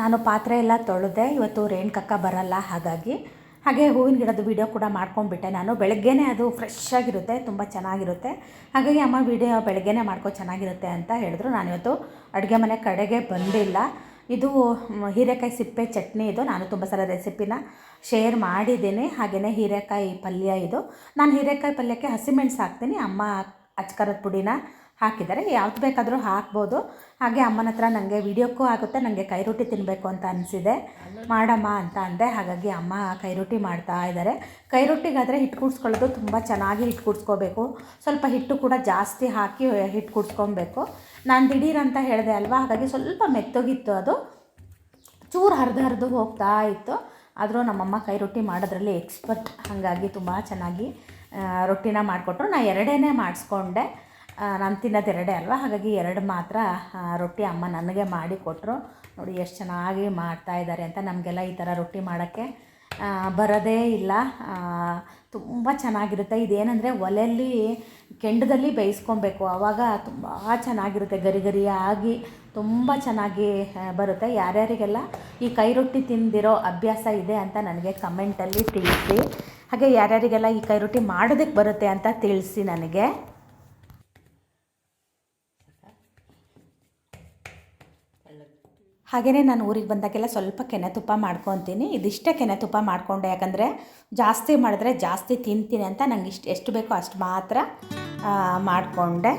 ನಾನು ಪಾತ್ರೆ ಎಲ್ಲ ತೊಳೆದೆ. ಇವತ್ತು ರೇಣುಕಕ್ಕ ಬರಲ್ಲ, ಹಾಗಾಗಿ. ಹಾಗೆ ಹೂವಿನ ಗಿಡದ ವೀಡಿಯೋ ಕೂಡ ಮಾಡ್ಕೊಂಡ್ಬಿಟ್ಟೆ ನಾನು. ಬೆಳಗ್ಗೆನೇ ಅದು ಫ್ರೆಶ್ ಆಗಿರುತ್ತೆ, ತುಂಬ ಚೆನ್ನಾಗಿರುತ್ತೆ. ಹಾಗಾಗಿ ಅಮ್ಮ ವೀಡಿಯೋ ಬೆಳಗ್ಗೆನೇ ಮಾಡ್ಕೊ, ಚೆನ್ನಾಗಿರುತ್ತೆ ಅಂತ ಹೇಳಿದ್ರು. ನಾನಿವತ್ತು ಅಡುಗೆ ಮನೆ ಕಡೆಗೆ ಬಂದಿಲ್ಲ. ಇದು ಹೀರೆಕಾಯಿ ಸಿಪ್ಪೆ ಚಟ್ನಿ ಇದು. ನಾನು ತುಂಬ ಸಲ ರೆಸಿಪಿನ ಶೇರ್ ಮಾಡಿದ್ದೀನಿ. ಹಾಗೆಯೇ ಹೀರೆಕಾಯಿ ಪಲ್ಯ ಇದು. ನಾನು ಹೀರೆಕಾಯಿ ಪಲ್ಯಕ್ಕೆ ಹಸಿಮೆಣ್ಸು ಹಾಕ್ತೀನಿ. ಅಮ್ಮ ಅಚ್ಕರದ ಪುಡಿನ ಹಾಕಿದ್ದಾರೆ. ಯಾವ್ದು ಬೇಕಾದರೂ ಹಾಕ್ಬೋದು. ಹಾಗೆ ಅಮ್ಮನ ಹತ್ರ ನನಗೆ ವಿಡಿಯೋಕ್ಕೂ ಆಗುತ್ತೆ ನನಗೆ ಕೈ ರೊಟ್ಟಿ ತಿನ್ನಬೇಕು ಅಂತ ಅನಿಸಿದೆ. ಮಾಡಮ್ಮ ಅಂತ ಅಂದೆ. ಹಾಗಾಗಿ ಅಮ್ಮ ಕೈ ರೊಟ್ಟಿ ಮಾಡ್ತಾ ಇದ್ದಾರೆ. ಕೈ ರೊಟ್ಟಿಗಾದರೆ ಹಿಟ್ಟು ಕುಡಿಸ್ಕೊಳ್ಳೋದು ತುಂಬ ಚೆನ್ನಾಗಿ ಹಿಟ್ಟು ಕುಡಿಸ್ಕೋಬೇಕು. ಸ್ವಲ್ಪ ಹಿಟ್ಟು ಕೂಡ ಜಾಸ್ತಿ ಹಾಕಿ ಹಿಟ್ಟು ಕುಡಿಸ್ಕೊಬೇಕು. ನಾನು ದಿಢೀರಂತ ಹೇಳಿದೆ ಅಲ್ವಾ? ಹಾಗಾಗಿ ಸ್ವಲ್ಪ ಮೆತ್ತಗಿತ್ತು ಅದು. ಚೂರು ಹರಿದು ಹರಿದು ಹೋಗ್ತಾ ಇತ್ತು. ಆದರೂ ನಮ್ಮಮ್ಮ ಕೈ ರೊಟ್ಟಿ ಮಾಡೋದ್ರಲ್ಲಿ ಎಕ್ಸ್ಪರ್ಟ್. ಹಾಗಾಗಿ ತುಂಬ ಚೆನ್ನಾಗಿ ರೊಟ್ಟಿನ ಮಾಡಿಕೊಟ್ರು. ನಾ ಎರಡೇ ಮಾಡಿಸ್ಕೊಂಡೆ. ನಾನು ತಿನ್ನೋದು ಎರಡೇ ಅಲ್ವಾ? ಹಾಗಾಗಿ ಎರಡು ಮಾತ್ರ ರೊಟ್ಟಿ ಅಮ್ಮ ನನಗೆ ಮಾಡಿ ಕೊಟ್ಟರು ನೋಡಿ ಎಷ್ಟು ಚೆನ್ನಾಗಿ ಮಾಡ್ತಾ ಇದ್ದಾರೆ ಅಂತ ನಮಗೆಲ್ಲ ಈ ಥರ ರೊಟ್ಟಿ ಮಾಡೋಕ್ಕೆ ಬರೋದೇ ಇಲ್ಲ. ತುಂಬ ಚೆನ್ನಾಗಿರುತ್ತೆ. ಇದೇನೆಂದರೆ ಒಲೆಯಲ್ಲಿ, ಕೆಂಡದಲ್ಲಿ ಬೇಯಿಸ್ಕೊಬೇಕು. ಆವಾಗ ತುಂಬ ಚೆನ್ನಾಗಿರುತ್ತೆ. ಗರಿ ಗರಿಯಾಗಿ ತುಂಬ ಚೆನ್ನಾಗಿ ಬರುತ್ತೆ. ಯಾರ್ಯಾರಿಗೆಲ್ಲ ಈ ಕೈ ರೊಟ್ಟಿ ತಿಂದಿರೋ ಅಭ್ಯಾಸ ಇದೆ ಅಂತ ನನಗೆ ಕಮೆಂಟಲ್ಲಿ ತಿಳಿಸಿ. ಹಾಗೆ ಯಾರ್ಯಾರಿಗೆಲ್ಲ ಈ ಕೈ ರೊಟ್ಟಿ ಮಾಡೋದಕ್ಕೆ ಬರುತ್ತೆ ಅಂತ ತಿಳಿಸಿ ನನಗೆ. ಹಾಗೆಯೇ ನಾನು ಊರಿಗೆ ಬಂದಾಗೆಲ್ಲ ಸ್ವಲ್ಪ ಕೆನೆ ತುಪ್ಪ ಮಾಡ್ಕೊತೀನಿ. ಇದಿಷ್ಟೇ ಕೆನೆ ತುಪ್ಪ ಮಾಡಿಕೊಂಡೆ. ಯಾಕಂದರೆ ಜಾಸ್ತಿ ಮಾಡಿದ್ರೆ ಜಾಸ್ತಿ ತಿಂತೀನಿ ಅಂತ ನಂಗೆ ಇಷ್ಟು, ಎಷ್ಟು ಬೇಕೋ ಅಷ್ಟು ಮಾತ್ರ ಮಾಡಿಕೊಂಡೆ.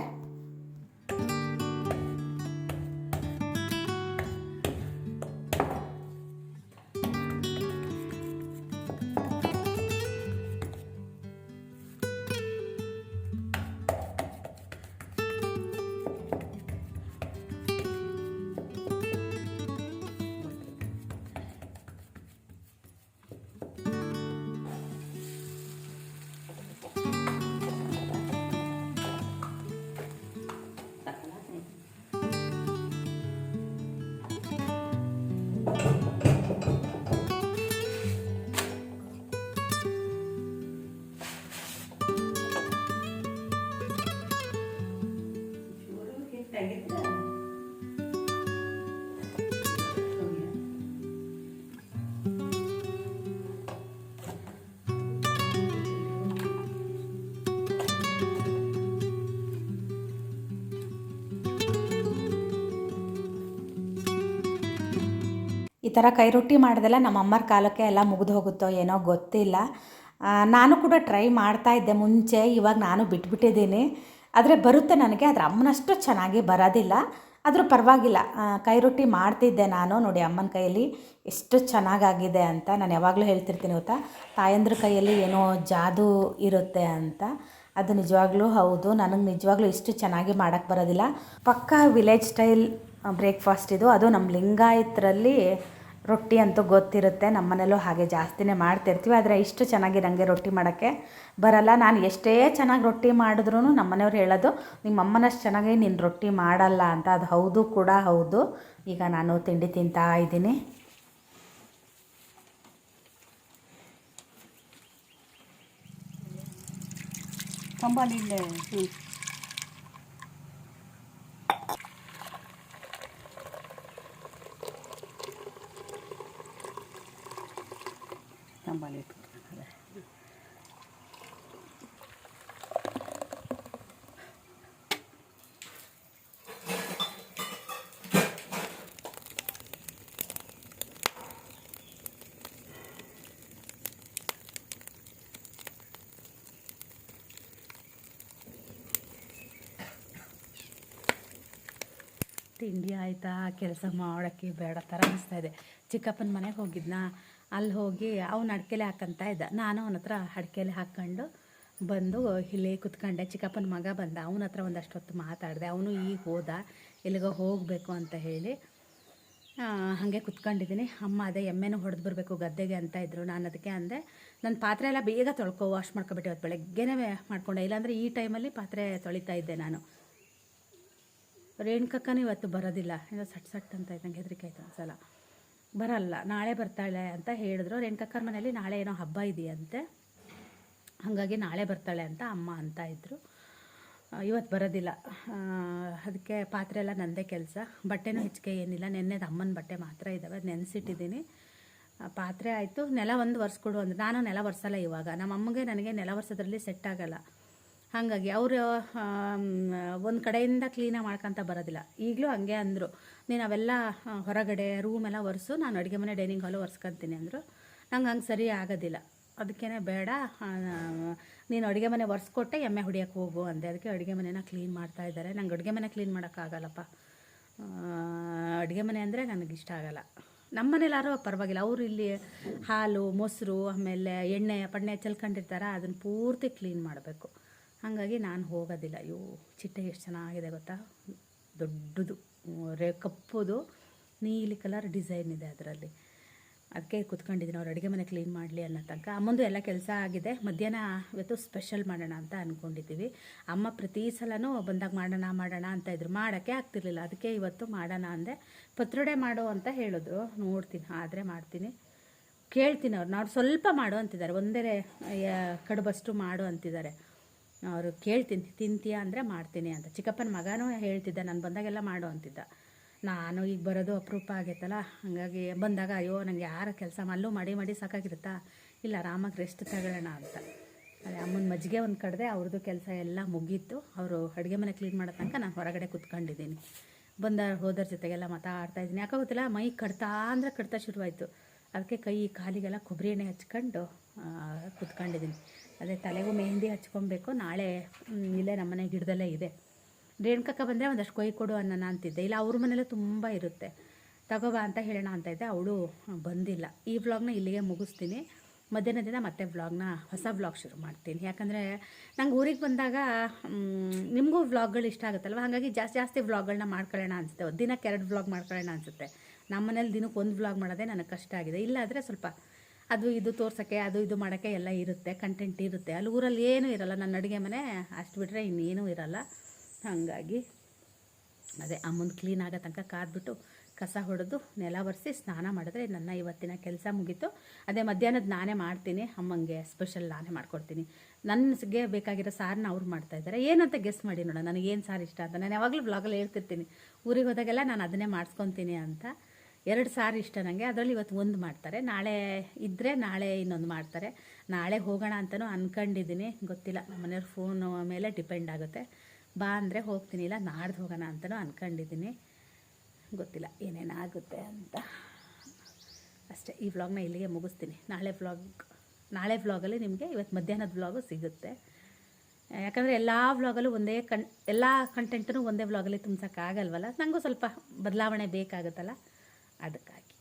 ಈ ಥರ ಕೈ ರೊಟ್ಟಿ ಮಾಡಿದೆಲ್ಲ ನಮ್ಮ ಅಮ್ಮರ ಕಾಲಕ್ಕೆ ಎಲ್ಲ ಮುಗಿದು ಹೋಗುತ್ತೋ ಏನೋ ಗೊತ್ತಿಲ್ಲ. ನಾನು ಕೂಡ ಟ್ರೈ ಮಾಡ್ತಾ ಇದ್ದೆ ಮುಂಚೆ, ಇವಾಗ ನಾನು ಬಿಟ್ಬಿಟ್ಟಿದ್ದೀನಿ. ಆದರೆ ಬರುತ್ತೆ ನನಗೆ, ಆದರೆ ಅಮ್ಮನಷ್ಟು ಚೆನ್ನಾಗಿ ಬರೋದಿಲ್ಲ. ಆದರೂ ಪರವಾಗಿಲ್ಲ. ಕೈ ರೊಟ್ಟಿ ಮಾಡ್ತಿದ್ದೆ ನಾನು ನೋಡಿ ಅಮ್ಮನ ಕೈಯಲ್ಲಿ. ಎಷ್ಟು ಚೆನ್ನಾಗಾಗಿದೆ ಅಂತ ನಾನು ಯಾವಾಗಲೂ ಹೇಳ್ತಿರ್ತೀನಿ ಗೊತ್ತಾ? ತಾಯಂದ್ರ ಕೈಯಲ್ಲಿ ಏನೋ ಜಾದೂ ಇರುತ್ತೆ ಅಂತ. ಅದು ನಿಜವಾಗ್ಲೂ ಹೌದು. ನನಗೆ ನಿಜವಾಗ್ಲೂ ಇಷ್ಟು ಚೆನ್ನಾಗಿ ಮಾಡೋಕ್ಕೆ ಬರೋದಿಲ್ಲ. ಪಕ್ಕಾ ವಿಲೇಜ್ ಸ್ಟೈಲ್ ಬ್ರೇಕ್ಫಾಸ್ಟ್ ಇದು. ಅದು ನಮ್ಮ ಲಿಂಗಾಯತರಲ್ಲಿ ರೊಟ್ಟಿ ಅಂತೂ ಗೊತ್ತಿರುತ್ತೆ ನಮ್ಮ ಮನೇಲೂ ಹಾಗೆ ಜಾಸ್ತಿನೇ ಮಾಡ್ತಿರ್ತೀವಿ, ಆದರೆ ಇಷ್ಟು ಚೆನ್ನಾಗಿ ನನಗೆ ರೊಟ್ಟಿ ಮಾಡೋಕ್ಕೆ ಬರಲ್ಲ. ನಾನು ಎಷ್ಟೇ ಚೆನ್ನಾಗಿ ರೊಟ್ಟಿ ಮಾಡಿದ್ರೂ ನಮ್ಮ ಮನೆಯವ್ರು ಹೇಳೋದು, ನಿಮ್ಮ ಅಮ್ಮನಷ್ಟು ಚೆನ್ನಾಗಿ ನೀನು ರೊಟ್ಟಿ ಮಾಡಲ್ಲ ಅಂತ. ಅದು ಹೌದು ಕೂಡ ಹೌದು. ಈಗ ನಾನು ತಿಂಡಿ ತಿಂತಾ ಇದ್ದೀನಿ. ಕಂಬನಿಲ್ಲೇ ಹ್ಞೂ ಕಂಬನಿ ತಿಂಡಿ ಆಯಿತಾ? ಕೆಲಸ ಮಾಡೋಕ್ಕೆ ಬೇಡ ಥರ ಅನಿಸ್ತಾ ಇದೆ. ಚಿಕ್ಕಪ್ಪನ ಮನೆಗೆ ಹೋಗಿದ್ನ? ಅಲ್ಲಿ ಹೋಗಿ ಅವ್ನು ಅಡಿಕೆಲೆ ಹಾಕಂತ ಇದ್ದ. ನಾನು ಅವನ ಹತ್ರ ಅಡಿಕೆಲೆ ಹಾಕ್ಕೊಂಡು ಬಂದು ಇಲ್ಲಿ ಕುತ್ಕೊಂಡೆ. ಚಿಕ್ಕಪ್ಪನ ಮಗ ಬಂದ. ಅವನ ಹತ್ರ ಒಂದಷ್ಟು ಹೊತ್ತು ಮಾತಾಡಿದೆ. ಅವನು ಈಗ ಹೋದ. ಎಲ್ಲಿಗೋ ಹೋಗಬೇಕು ಅಂತ ಹೇಳಿ ಹಾಗೆ ಕುತ್ಕೊಂಡಿದ್ದೀನಿ. ಅಮ್ಮ ಅದೇ ಎಮ್ಮೆನೂ ಹೊಡೆದು ಬರಬೇಕು ಗದ್ದೆಗೆ ಅಂತ ಇದ್ದರು ನಾನು ಅದಕ್ಕೆ ಅಂದೆ ನನ್ನ ಪಾತ್ರೆ ಎಲ್ಲ ಬೇಗ ತೊಳ್ಕೊ ವಾಶ್ ಮಾಡ್ಕೊಬಿಟ್ಟೆ ಇವತ್ತು ಬೆಳಗ್ಗೆನೇ ಮಾಡ್ಕೊಂಡೆ. ಇಲ್ಲಾಂದರೆ ಈ ಟೈಮಲ್ಲಿ ಪಾತ್ರೆ ತೊಳಿತಾ ಇದ್ದೆ ನಾನು. ರೇಣುಕಕ್ಕನೂ ಇವತ್ತು ಬರೋದಿಲ್ಲ. ಏನೋ ಸಟ್ ಸಟ್ ಅಂತ ಇದ್ದಂಗೆ ಹೆದರಿಕೆ ಆಯ್ತು ಒಂದ್ಸಲ. ಬರಲ್ಲ, ನಾಳೆ ಬರ್ತಾಳೆ ಅಂತ ಹೇಳಿದ್ರು. ರೇಣುಕಕ್ಕರ ಮನೇಲಿ ನಾಳೆ ಏನೋ ಹಬ್ಬ ಇದೆಯಂತೆ. ಹಾಗಾಗಿ ನಾಳೆ ಬರ್ತಾಳೆ ಅಂತ ಅಮ್ಮ ಅಂತ ಇದ್ದರು ಇವತ್ತು ಬರೋದಿಲ್ಲ. ಅದಕ್ಕೆ ಪಾತ್ರೆ ಎಲ್ಲ ನಂದೇ ಕೆಲಸ. ಬಟ್ಟೆನೂ ಹೆಚ್ಚಿಗೆ ಏನಿಲ್ಲ. ನೆನ್ನೆದು ಅಮ್ಮನ ಬಟ್ಟೆ ಮಾತ್ರ ಇದ್ದಾವೆ ನೆನೆಸಿಟ್ಟಿದ್ದೀನಿ. ಪಾತ್ರೆ ಆಯಿತು. ನೆಲ ಒಂದು ಒರೆಸ್ಕೊಡು ಅಂದ್ರೆ. ನಾನು ನೆಲ ಒರೆಸಲ್ಲ ಇವಾಗ. ನಮ್ಮ ಅಮ್ಮಗೆ ನನಗೆ ನೆಲ ಒರೆಸೋದ್ರಲ್ಲಿ ಸೆಟ್ ಆಗಲ್ಲ. ಹಾಗಾಗಿ ಅವರು ಒಂದು ಕಡೆಯಿಂದ ಕ್ಲೀನಾಗಿ ಮಾಡ್ಕೊತ ಬರೋದಿಲ್ಲ. ಈಗಲೂ ಹಂಗೆ ಅಂದರು. ನೀನು ಅವೆಲ್ಲ ಹೊರಗಡೆ ರೂಮ್ ಎಲ್ಲ ಒರೆಸು, ನಾನು ಅಡುಗೆ ಮನೆ ಡೈನಿಂಗ್ ಹಾಲು ಒರೆಸ್ಕೊತೀನಿ ಅಂದರು. ನಂಗೆ ಹಂಗೆ ಸರಿ ಆಗೋದಿಲ್ಲ. ಅದಕ್ಕೇ ಬೇಡ ನೀನು ಅಡುಗೆ ಮನೆ ಒರೆಸ್ಕೊಟ್ಟೆ ಎಮ್ಮೆ ಹೊಡಿಯೋಕೆ ಹೋಗು ಅಂದೆ. ಅದಕ್ಕೆ ಅಡುಗೆ ಮನೆನ ಕ್ಲೀನ್ ಮಾಡ್ತಾ ಇದ್ದಾರೆ ನಂಗೆ ಅಡುಗೆ ಮನೆ ಕ್ಲೀನ್ ಮಾಡೋಕ್ಕಾಗಲ್ಲಪ್ಪ ಅಡುಗೆ ಮನೆ ಅಂದರೆ ನನಗೆ ಇಷ್ಟ ಆಗಲ್ಲ. ನಮ್ಮ ಮನೇಲಾರು ಪರವಾಗಿಲ್ಲ. ಅವರು ಇಲ್ಲಿ ಹಾಲು, ಮೊಸರು, ಆಮೇಲೆ ಎಣ್ಣೆ, ಪಣ್ಣೆ ಚೆಲ್ಕೊಂಡಿರ್ತಾರ ಅದನ್ನು ಪೂರ್ತಿ ಕ್ಲೀನ್ ಮಾಡಬೇಕು. ಹಾಗಾಗಿ ನಾನು ಹೋಗೋದಿಲ್ಲ. ಇವು ಚಿಟ್ಟೆ ಎಷ್ಟು ಚೆನ್ನಾಗಿದೆ ಗೊತ್ತಾ? ದೊಡ್ಡದು. ರೇ, ಕಪ್ಪುದು, ನೀಲಿ ಕಲರ್ ಡಿಸೈನ್ ಇದೆ ಅದರಲ್ಲಿ. ಅದಕ್ಕೆ ಕುತ್ಕೊಂಡಿದ್ದೀನಿ. ಅವ್ರು ಅಡುಗೆ ಮನೆ ಕ್ಲೀನ್ ಮಾಡಲಿ ಅನ್ನೋ ತನಕ. ಅಮ್ಮಂದು ಎಲ್ಲ ಕೆಲಸ ಆಗಿದೆ. ಮಧ್ಯಾಹ್ನ ಇವತ್ತು ಸ್ಪೆಷಲ್ ಮಾಡೋಣ ಅಂತ ಅಂದ್ಕೊಂಡಿದ್ದೀವಿ ಅಮ್ಮ ಪ್ರತಿ ಸಲನೂ ಬಂದಾಗ ಮಾಡೋಣ ಮಾಡೋಣ ಅಂತ ಇದ್ರು. ಮಾಡೋಕ್ಕೆ ಆಗ್ತಿರ್ಲಿಲ್ಲ. ಅದಕ್ಕೆ ಇವತ್ತು ಮಾಡೋಣ ಅಂದೆ. ಪತ್ರೊಡೆ ಮಾಡು ಅಂತ ಹೇಳಿದ್ರು. ನೋಡ್ತೀನಿ. ಆದರೆ ಮಾಡ್ತೀನಿ. ಕೇಳ್ತೀನಿ ಅವ್ರು. ನಾವು ಸ್ವಲ್ಪ ಮಾಡು ಅಂತಿದ್ದಾರೆ. ಒಂದೇ ಕಡುಬಷ್ಟು ಮಾಡು ಅಂತಿದ್ದಾರೆ. ಅವರು ಕೇಳ್ತೀನಿ, ತಿಂತೀಯ ಅಂದರೆ ಮಾಡ್ತೀನಿ ಅಂತ. ಚಿಕ್ಕಪ್ಪನ ಮಗನೂ ಹೇಳ್ತಿದ್ದ, ನಾನು ಬಂದಾಗೆಲ್ಲ ಮಾಡು ಅಂತಿದ್ದ. ನಾನು ಈಗ ಬರೋದು ಅಪರೂಪ ಆಗೈತಲ್ಲ, ಹಾಗಾಗಿ ಬಂದಾಗ, ಅಯ್ಯೋ ನನಗೆ ಯಾರ ಕೆಲಸ ಅಲ್ಲೂ ಮಾಡಿ ಮಾಡಿ ಸಾಕಾಗಿರುತ್ತಾ? ಇಲ್ಲ ಆರಾಮಾಗಿ ರೆಸ್ಟ್ ತಗೊಳ್ಳೋಣ ಅಂತ. ಅದೇ ಅಮ್ಮನ ಮಜ್ಜಿಗೆ ಒಂದು ಕಡದೆ ಅವ್ರದ್ದು ಕೆಲಸ ಎಲ್ಲ ಮುಗೀತು. ಅವರು ಅಡುಗೆ ಮನೆ ಕ್ಲೀನ್ ಮಾಡೋ ತನಕ ನಾನು ಹೊರಗಡೆ ಕುತ್ಕೊಂಡಿದ್ದೀನಿ. ಬಂದ ಹೋದರ ಜೊತೆಗೆಲ್ಲ ಮಾತಾಡ್ತಾ ಇದ್ದೀನಿ. ಯಾಕೋ ಗೊತ್ತಿಲ್ಲ, ಮೈ ಕಡ್ತಾ ಅಂದರೆ ಕಡ್ತಾ ಶುರುವಾಯಿತು. ಅದಕ್ಕೆ ಕೈ, ಕಾಲಿಗೆಲ್ಲ ಕೊಬ್ಬರಿ ಎಣ್ಣೆ ಹಚ್ಕೊಂಡು ಕುತ್ಕೊಂಡಿದ್ದೀನಿ. ಅದೇ ತಲೆಗೂ ಮೆಹಂದಿ ಹಚ್ಕೊಬೇಕು. ನಾಳೆ ಇಲ್ಲೇ ನಮ್ಮನೆ ಗಿಡದಲ್ಲೇ ಇದೆ. ರೇಣುಕಕ್ಕ ಬಂದರೆ ಒಂದಷ್ಟು ಕೊಯ್ ಕೊಡು ಅನ್ನೋಣ ಅಂತಿದ್ದೆ. ಇಲ್ಲ, ಅವ್ರ ಮನೇಲೂ ತುಂಬ ಇರುತ್ತೆ. ತಗೋಬಾ ಅಂತ ಹೇಳೋಣ ಅಂತ ಇದ್ದೆ. ಅವಳು ಬಂದಿಲ್ಲ. ಈ ವ್ಲಾಗ್ನ ಇಲ್ಲಿಗೆ ಮುಗಿಸ್ತೀನಿ. ಮಧ್ಯಾಹ್ನದಿಂದ ಮತ್ತೆ ವ್ಲಾಗ್ನ ಹೊಸ ವ್ಲಾಗ್ ಶುರು ಮಾಡ್ತೀನಿ. ಯಾಕಂದರೆ ನಂಗೆ ಊರಿಗೆ ಬಂದಾಗ ನಿಮಗೂ ವ್ಲಾಗ್ಗಳು ಇಷ್ಟ ಆಗುತ್ತಲ್ವ? ಹಾಗಾಗಿ ಜಾಸ್ತಿ ಜಾಸ್ತಿ ವ್ಲಾಗ್ಗಳನ್ನ ಮಾಡ್ಕೊಳ್ಳೋಣ ಅನಿಸುತ್ತೆ. ದಿನಕ್ಕೆ ಎರಡು ವ್ಲಾಗ್ ಮಾಡ್ಕೊಳ್ಳೋಣ ಅನಿಸುತ್ತೆ. ನಮ್ಮ ಮನೇಲಿ ದಿನಕ್ಕೆ ಒಂದು ವ್ಲಾಗ್ ಮಾಡೋದೇ ನನಗೆ ಕಷ್ಟ ಆಗಿದೆ. ಇಲ್ಲಾದರೆ ಸ್ವಲ್ಪ ಅದು ಇದು ತೋರ್ಸೋಕ್ಕೆ, ಅದು ಇದು ಮಾಡೋಕ್ಕೆ ಎಲ್ಲ ಇರುತ್ತೆ ಕಂಟೆಂಟ್ ಇರುತ್ತೆ. ಅಲ್ಲಿ ಊರಲ್ಲಿ ಏನೂ ಇರಲ್ಲ. ನನ್ನ ಅಡುಗೆ ಮನೆ ಅಷ್ಟು ಬಿಟ್ಟರೆ ಇನ್ನೇನೂ ಇರಲ್ಲ. ಹಾಗಾಗಿ ಅದೇ ಅಮ್ಮನ ಕ್ಲೀನ್ ಆಗೋ ತನಕ ಕಾದ್ಬಿಟ್ಟು ಕಸ ಹೊಡೆದು ನೆಲ ಒರೆಸಿ ಸ್ನಾನ ಮಾಡಿದ್ರೆ ನನ್ನ ಇವತ್ತಿನ ಕೆಲಸ ಮುಗೀತು. ಅದೇ ಮಧ್ಯಾಹ್ನದ ನಾನೇ ಮಾಡ್ತೀನಿ. ಅಮ್ಮಂಗೆ ಸ್ಪೆಷಲ್ ನಾನೇ ಮಾಡ್ಕೊಡ್ತೀನಿ. ನನಗೆ ಬೇಕಾಗಿರೋ ಸಾರನ್ನ ಅವ್ರು ಮಾಡ್ತಾ ಇದ್ದಾರೆ. ಏನಂತ ಗೆಸ್ ಮಾಡಿ ನೋಡೋಣ. ನನಗೇನು ಸಾರು ಇಷ್ಟ ಅಂತ. ನಾನು ಯಾವಾಗಲೂ ಬ್ಲಾಗಲ್ಲಿ ಹೇಳ್ತಿರ್ತೀನಿ. ಊರಿಗೆ ಹೋದಾಗೆಲ್ಲ ನಾನು ಅದನ್ನೇ ಮಾಡಿಸ್ಕೊತೀನಿ ಅಂತ. ಎರಡು ಸಾರು ಇಷ್ಟ ನನಗೆ ಅದರಲ್ಲಿ ಇವತ್ತು ಒಂದು ಮಾಡ್ತಾರೆ. ನಾಳೆ ಇದ್ದರೆ ನಾಳೆ ಇನ್ನೊಂದು ಮಾಡ್ತಾರೆ. ನಾಳೆ ಹೋಗೋಣ ಅಂತಲೂ ಅಂದ್ಕೊಂಡಿದ್ದೀನಿ ಗೊತ್ತಿಲ್ಲ. ನಮ್ಮ ಮನೆಯವ್ರ ಫೋನ್ ಮೇಲೆ ಡಿಪೆಂಡ್ ಆಗುತ್ತೆ. ಬಾ ಅಂದರೆ ಹೋಗ್ತೀನಿ. ಇಲ್ಲ, ನಾಡ್ದು ಹೋಗೋಣ ಅಂತಲೂ ಅಂದ್ಕೊಂಡಿದ್ದೀನಿ ಗೊತ್ತಿಲ್ಲ. ಏನೇನಾಗುತ್ತೆ ಅಂತ. ಅಷ್ಟೇ. ಈ ವ್ಲಾಗ್ನ ಇಲ್ಲಿಗೆ ಮುಗಿಸ್ತೀನಿ. ನಾಳೆ ವ್ಲಾಗ್ ನಾಳೆ ವ್ಲಾಗಲ್ಲಿ ನಿಮಗೆ ಇವತ್ತು ಮಧ್ಯಾಹ್ನದ ವ್ಲಾಗು ಸಿಗುತ್ತೆ. ಯಾಕಂದರೆ ಎಲ್ಲ ವ್ಲಾಗಲ್ಲೂ ಒಂದೇ ಕಣ್ ಎಲ್ಲ ಕಂಟೆಂಟನ್ನು ಒಂದೇ ವ್ಲಾಗಲ್ಲಿ ತುಂಬಿಸೋಕ್ಕಾಗಲ್ವಲ್ಲ? ನನಗೂ ಸ್ವಲ್ಪ ಬದಲಾವಣೆ ಬೇಕಾಗುತ್ತಲ್ಲ? ಅದಕ್ಕಾಗಿ.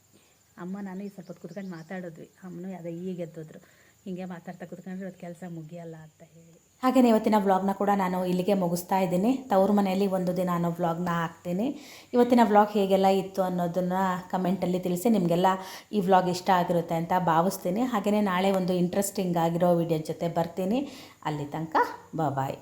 ಅಮ್ಮ, ನಾನು ಈ ಸ್ವಲ್ಪ ಕುತ್ಕೊಂಡು ಮಾತಾಡಿದ್ವಿ. ಅಮ್ಮನೂ ಅದೇ ಈಗ ಎದ್ದಿದ್ರು ಹೀಗೆ ಮಾತಾಡ್ತಾ ಕುತ್ಕೊಂಡ್ರೆ ಅದು ಕೆಲಸ ಮುಗಿಯಲ್ಲ ಅಂತ ಹೇಳಿ. ಹಾಗೆಯೇ ಇವತ್ತಿನ ವ್ಲಾಗ್ನ ಕೂಡ ನಾನು ಇಲ್ಲಿಗೆ ಮುಗಿಸ್ತಾ ಇದ್ದೀನಿ. ತವ್ರ ಮನೆಯಲ್ಲಿ ಒಂದು ದಿನ ನಾನು ವ್ಲಾಗ್ನ ಹಾಕ್ತೀನಿ. ಇವತ್ತಿನ ವ್ಲಾಗ್ ಹೇಗೆಲ್ಲ ಇತ್ತು ಅನ್ನೋದನ್ನು ಕಮೆಂಟಲ್ಲಿ ತಿಳಿಸಿ ನಿಮಗೆಲ್ಲ ಈ ವ್ಲಾಗ್ ಇಷ್ಟ ಆಗಿರುತ್ತೆ ಅಂತ ಭಾವಿಸ್ತೀನಿ. ಹಾಗೆಯೇ ನಾಳೆ ಒಂದು ಇಂಟ್ರೆಸ್ಟಿಂಗ್ ಆಗಿರೋ ವಿಡಿಯೋ ಜೊತೆ ಬರ್ತೀನಿ. ಅಲ್ಲಿ ತನಕ ಬಾಯ್